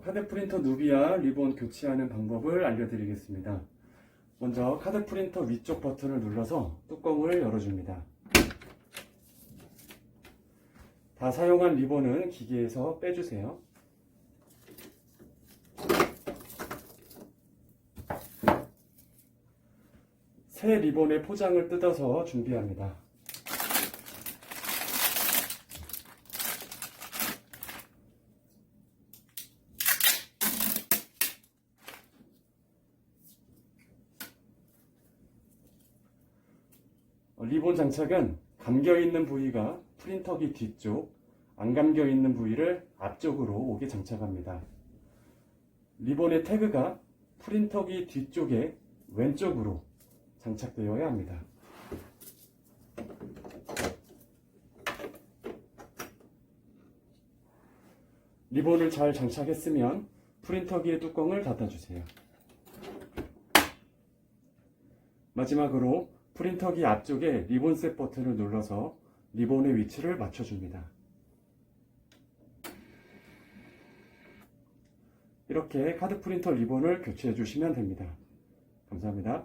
어, 카드 프린터 누비아 리본 교체하는 방법을 알려드리겠습니다. 먼저 카드 프린터 위쪽 버튼을 눌러서 뚜껑을 열어줍니다. 다 사용한 리본은 기계에서 빼주세요. 새 리본의 포장을 뜯어서 준비합니다. 리본 장착은 감겨 있는 부위가 프린터기 뒤쪽, 안 감겨 있는 부위를 앞쪽으로 오게 장착합니다. 리본의 태그가 프린터기 뒤쪽에 왼쪽으로 장착되어야 합니다. 리본을 잘 장착했으면 프린터기의 뚜껑을 닫아주세요. 마지막으로 프린터기 앞쪽에 리본 셋 버튼을 눌러서 리본의 위치를 맞춰줍니다. 이렇게 카드 프린터 리본을 교체해 주시면 됩니다. 감사합니다.